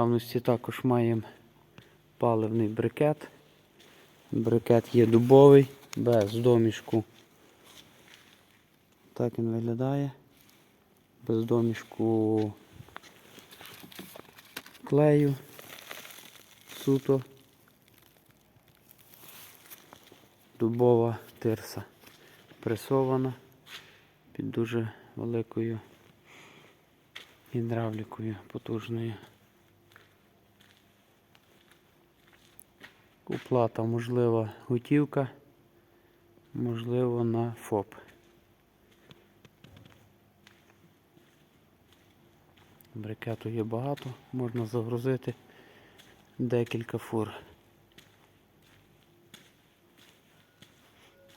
наявності також маємо паливний брикет. Брикет є дубовий, без домішку. Так він виглядає. Без домішку клею. Суто. Дубова тирса. Пресована під дуже великою гідравлікою потужною. Оплата можлива готівка, можливо на ФОП. Брикету є багато, можна загрузити декілька фур.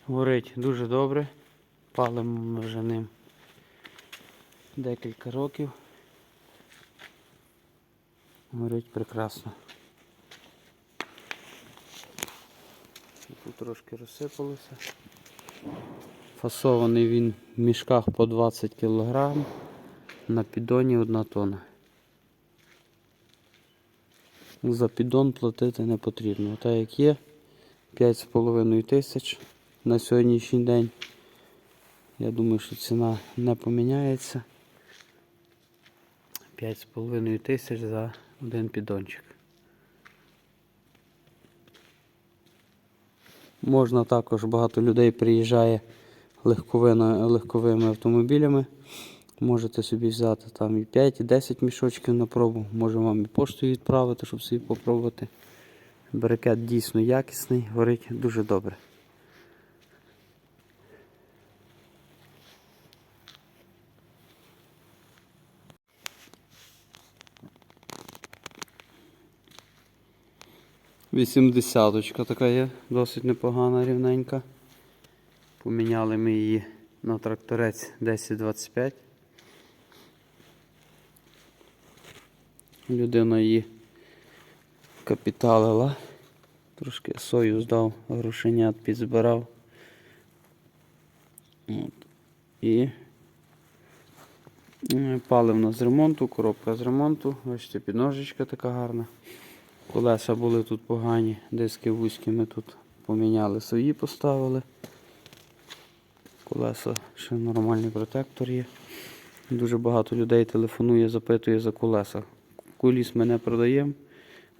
Горить дуже добре, палимо ми вже ним декілька років. Горить прекрасно. Тут трошки розсипалося. Фасований він в мішках по 20 кг, на піддоні 1 тонна. За піддон платити не потрібно. Так як є 5,5 тисяч на сьогоднішній день. Я думаю, що ціна не поміняється. 5,5 тисяч за один піддончик. Можна також, багато людей приїжджає легковими автомобілями. Можете собі взяти там і 5, і 10 мішочків на пробу. може вам і поштою відправити, щоб собі попробувати. Брикет дійсно якісний, горить дуже добре. Вісімдесяточка така є, досить непогана, рівненька. Поміняли ми її на тракторець 1025. Людина її капіталила. Трошки сою здав, грошенят підзбирав. От. І е, паливна з ремонту, коробка з ремонту. Бачите, підножечка така гарна. Колеса були тут погані, диски вузькі ми тут поміняли свої, поставили. Колеса ще нормальний протектор є. Дуже багато людей телефонує, запитує за колеса. Куліс ми не продаємо.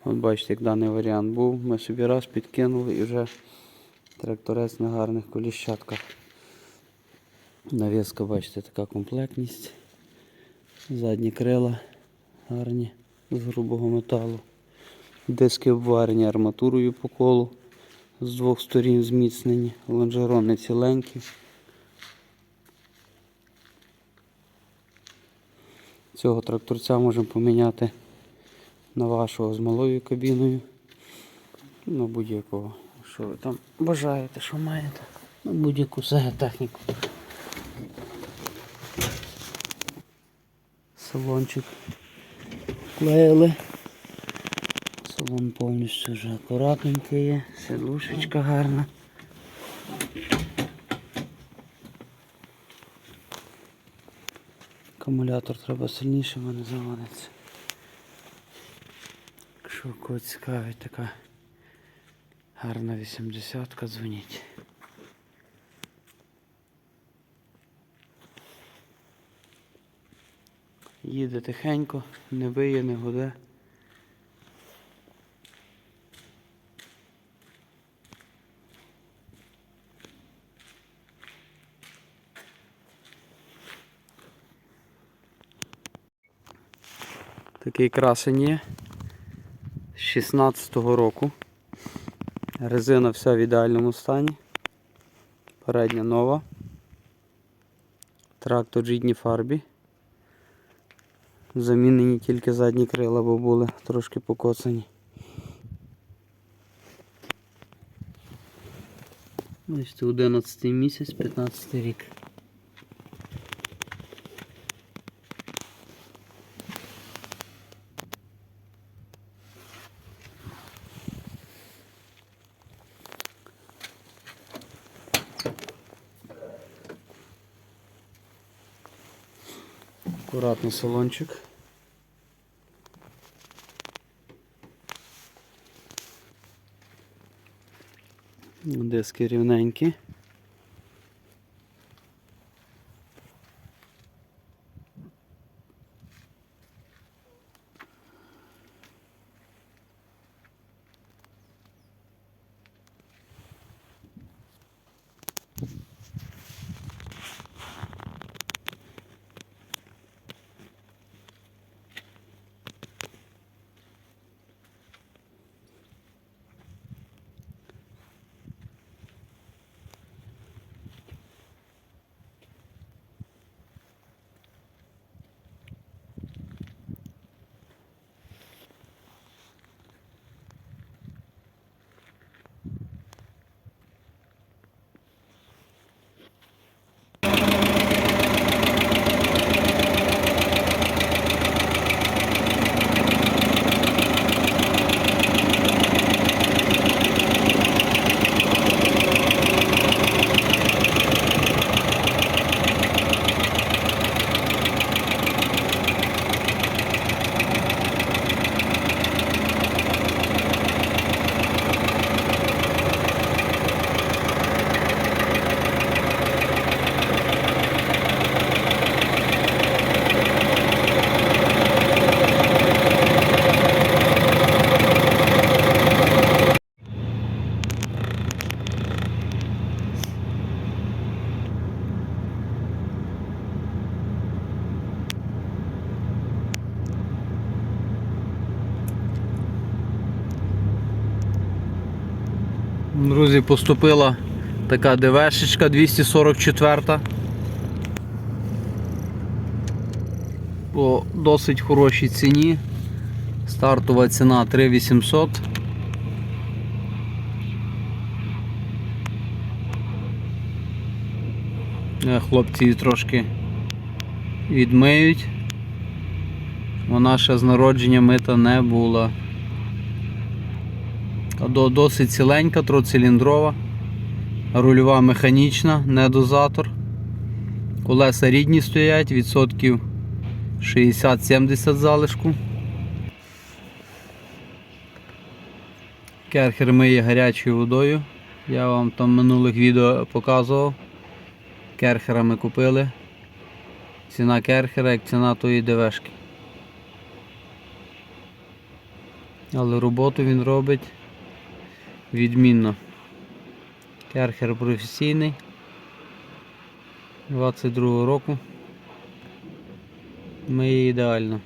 От бачите, як даний варіант був. Ми собі раз підкинули і вже тракторець на гарних коліщатках. Навіска, бачите, така комплектність. Задні крила гарні з грубого металу. Диски обварені арматурою по колу. З двох сторін зміцнені. Лонжерони ціленькі. Цього тракторця можемо поміняти на вашого з малою кабіною. На будь-якого. Що ви там бажаєте, що маєте? На будь-яку техніку. Салончик клеїли. Салон повністю вже акуратненький є, сидушечка гарна. Акумулятор треба сильніше, в мене заводиться. Якщо когось цікавить така гарна 80-ка, дзвоніть. Їде тихенько, не виє, не гуде. Такий красень є. З 16-го року. Резина вся в ідеальному стані. Передня нова. Трактор в рідній фарбі. Замінені тільки задні крила, бо були трошки покоцані. Бачите, 11 місяць, 15 рік. Літній салончик. Диски рівненькі. Друзі, поступила така ДВшечка 244. По досить хорошій ціні. Стартова ціна 3800. Е, Хлопці її трошки відмиють. Вона ще з народження мита не була. Досить ціленька, троциліндрова, рульова механічна, не дозатор. Колеса рідні стоять, відсотків 60-70 залишку. Керхер миє гарячою водою. Я вам там минулих відео показував. Керхера ми купили. Ціна керхера як ціна тої ДВшки. Але роботу він робить відмінно. Керхер професійний 22 року. Миє ідеально.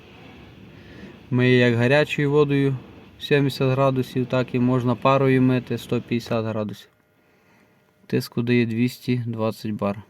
Миє як гарячою водою 70 градусів, так і можна парою мити 150 градусів. Тиску дає 220 бар.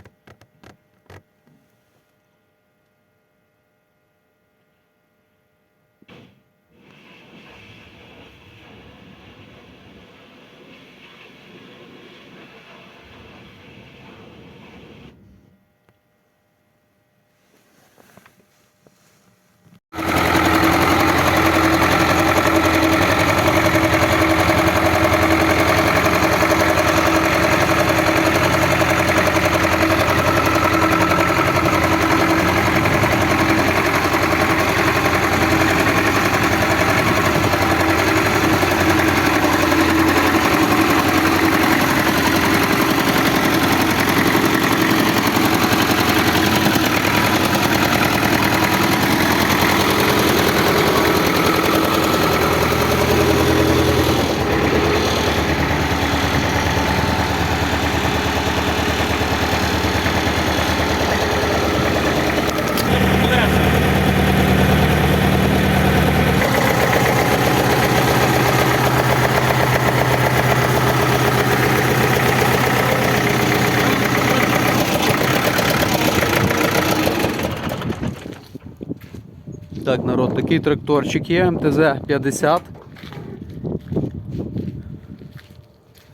Так, народ, такий тракторчик є, МТЗ-50.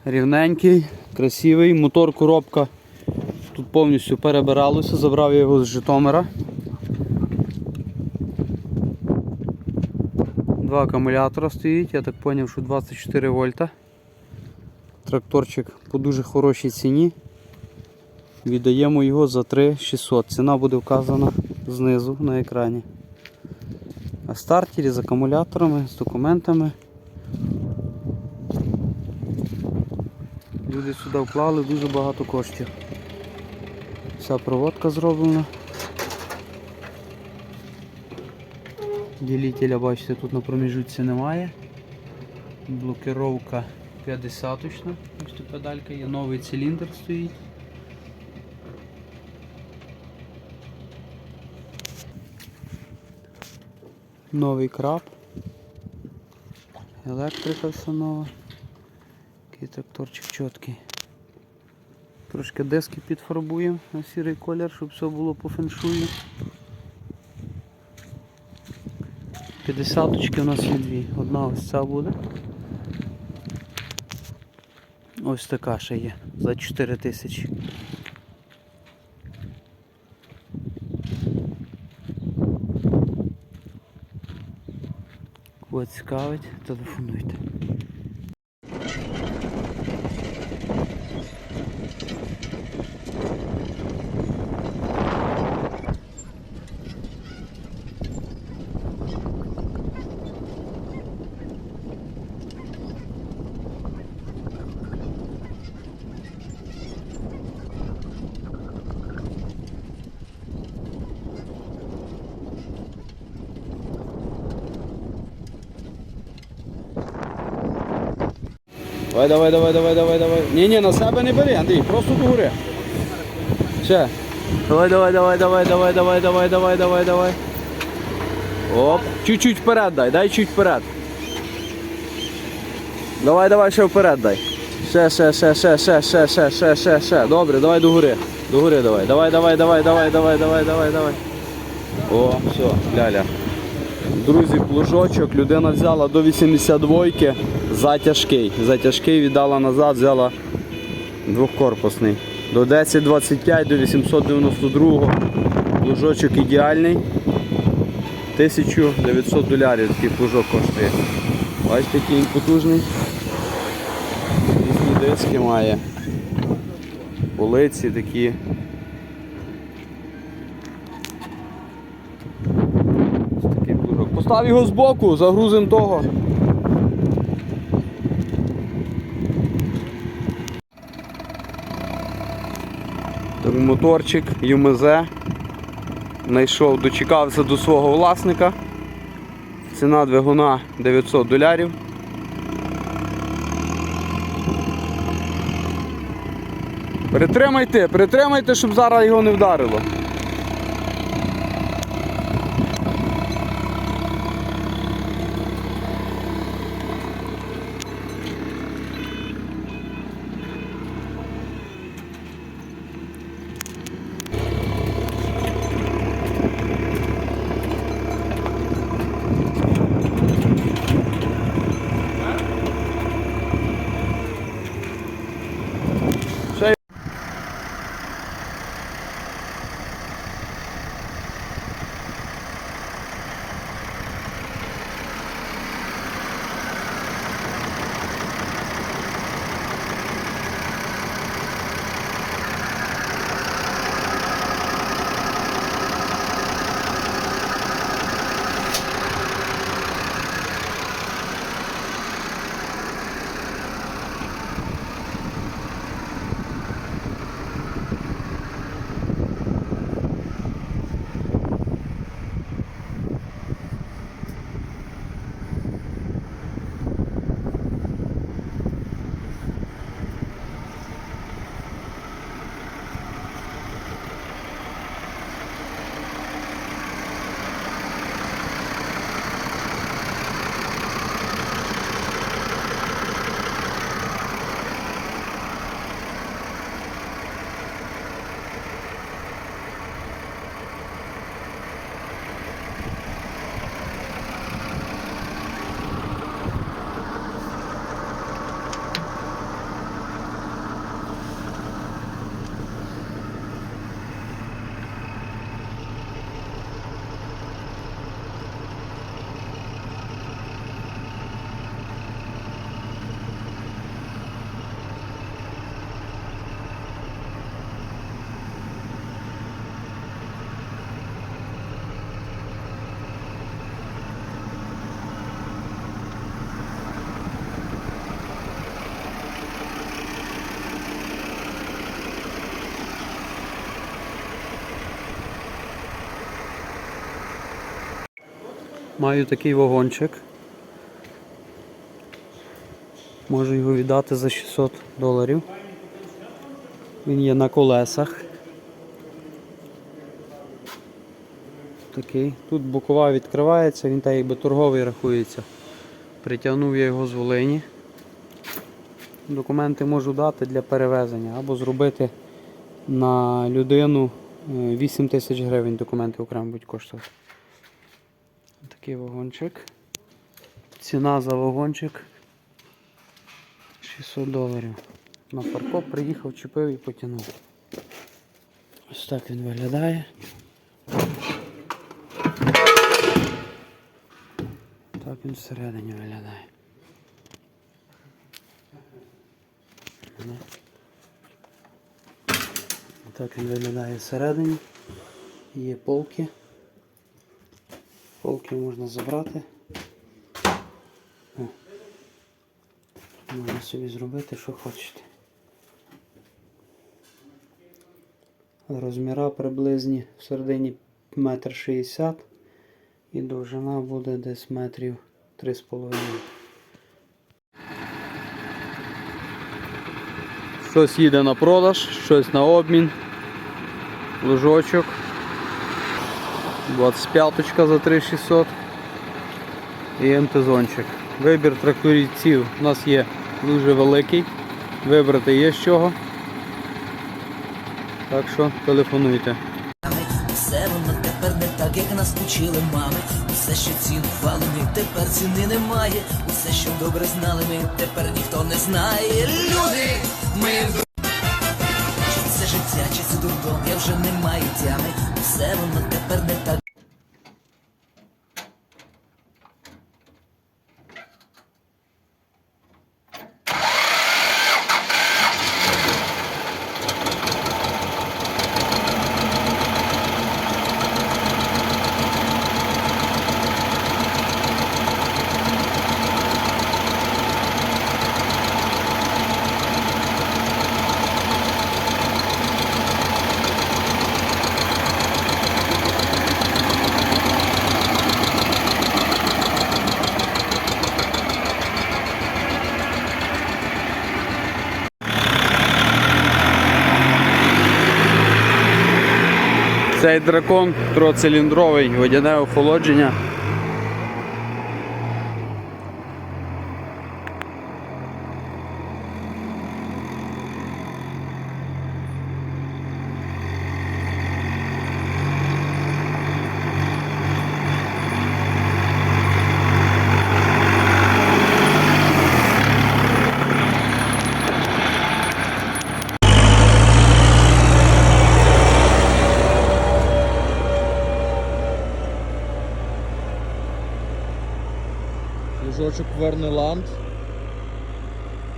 Рівненький, красивий, мотор, коробка. Тут повністю перебиралося, забрав я його з Житомира. Два акумулятора стоїть, я так зрозумів, що 24 вольта. Тракторчик по дуже хорошій ціні. Віддаємо його за 3600. Ціна буде вказана знизу на екрані. На стартері з акумуляторами, з документами. Люди сюди вклали дуже багато коштів. Вся проводка зроблена. Ділителя, бачите, тут на проміжутці немає. Блокировка 50-точна. Ось тут педалька є, новий циліндр стоїть. Новий краб. Електрика все нова. Такий тракторчик чіткий. Трошки диски підфарбуємо на сірий колір, щоб все було по феншую. 50 у нас є дві. Одна ось ця буде. Ось така ще є за 4 тисячі. Кого цікавить, телефонуйте. Давай, давай, давай, давай, давай, давай. Ні, ні, на себе не бери, Андрій, просто до гори. Ще. Давай, давай, давай, давай, давай, давай, давай, давай, давай, давай. Оп. Чуть-чуть вперед дай, дай чуть вперед. Давай, давай, ще вперед дай. Ще, ще, ще, ще, ще, ще, ще, ще, ще, ще. Добре, давай до гори. До гори давай. Давай, давай, давай, давай, давай, давай, давай, давай. О, все, ляля. Друзі, плужочок людина взяла до 82-ки, затяжкий. Затяжкий віддала назад, взяла двохкорпусний. До 1025, до 892 плужочок ідеальний. 1900 долярів такий плужок коштує. Бачите, який він потужний. Різні диски має. Полиці такі. Такий плужок. Постав його збоку, загрузимо того. Моторчик ЮМЗ. Найшов, дочекався до свого власника. Ціна двигуна 900 долярів. Притримайте, притримайте, щоб зараз його не вдарило. Маю такий вагончик. Можу його віддати за 600 доларів. Він є на колесах. Такий. Тут бокова відкривається, він так якби торговий рахується. Притягнув я його з Волині. Документи можу дати для перевезення або зробити на людину е, 8 тисяч гривень документи окремо будуть коштувати. Такий вагончик. Ціна за вагончик 600 доларів. На паркоп приїхав, чіпив і потягнув. Ось так він виглядає. Так він всередині виглядає. Так він виглядає всередині. Є полки. Полки можна забрати. Можна собі зробити, що хочете. Розміра приблизні в середині метр шістдесят і довжина буде десь метрів 3,5. Щось їде на продаж, щось на обмін. Лужочок. 25 за 3600 і МТЗончик. Вибір тракторівців у нас є дуже великий. Вибрати є з чого. Так що телефонуйте. Все воно тепер не так, як нас учили мами. Усе, що цінували ми, тепер ціни немає. Усе, що добре знали ми, тепер ніхто не знає. Люди, ми життя, дурдом, я вже не маю тями. Все воно тепер не так. Цей дракон троциліндровий, водяне охолодження. Флюжочок Вернеланд.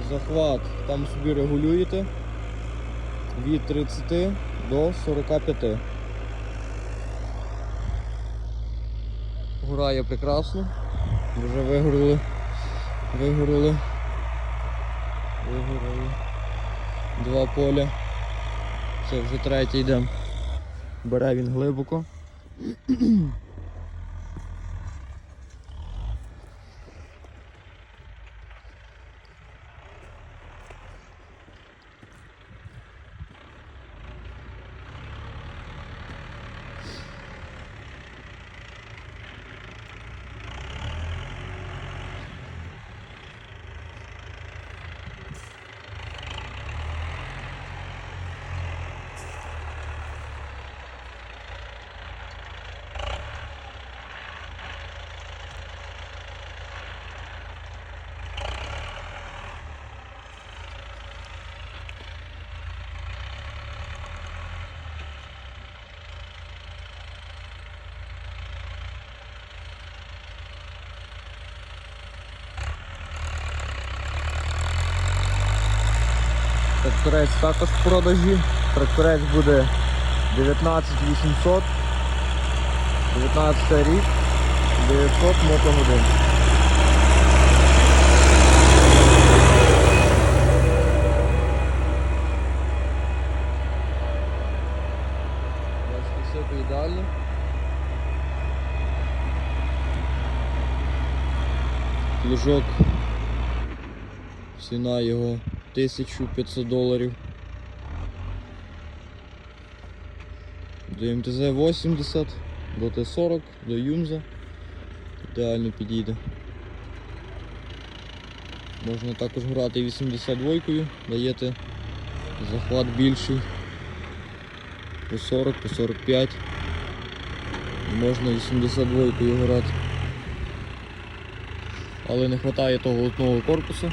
Захват там собі регулюєте від 30 до 45. Гурає прекрасно. Вже вигоріли. Вигоріли. Вигоріли. Два поля. Це вже третє йде. Бере він глибоко. Тракторець також в продажі. Тракторець буде 19800. 19 рік, 900 мотогодин. Бачите, все ідеально. плужок. Ціна його 1500 доларів. До МТЗ-80, до Т-40, до Юмза. Ідеально підійде. Можна також грати 82-кою, даєте захват більший. По 40, по 45. Можна 82-кою грати. Але не вистачає того одного корпусу.